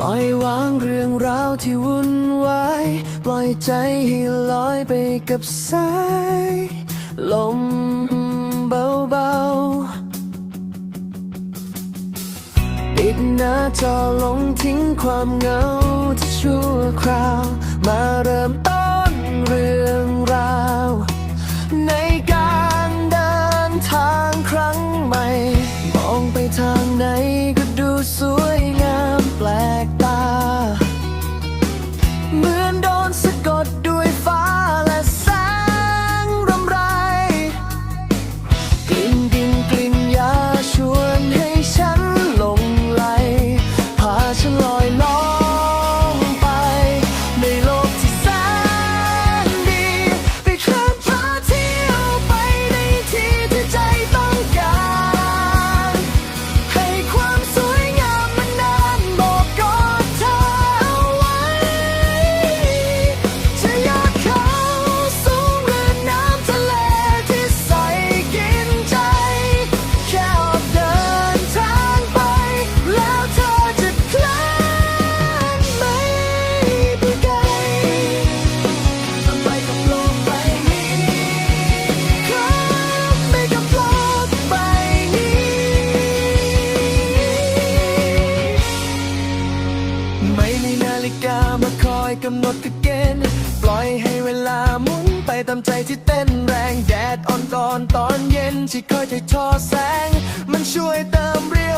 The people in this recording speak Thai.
ลอยวาวที่วุ่นวายปล่อยใจให้ลอยไปกับสาย ลมเบาๆปิดหน้าจอลงทิ้งความเหงาที่ชั่วคราว มาเริ่มต้นเรื่องราว ในการเดินทางครั้งใหม่ มองไปทางไหนก็ดูสวยงามแปลกีนาฬิกามาคอยกำหนดกเกณฑ์ปล่อยให้เวลาหมุนไปตามใจที่เต้นแรงแดดอ่อนตอนตอนเย็นที่คอยจะทอแสง มันช่วยเติมเรียว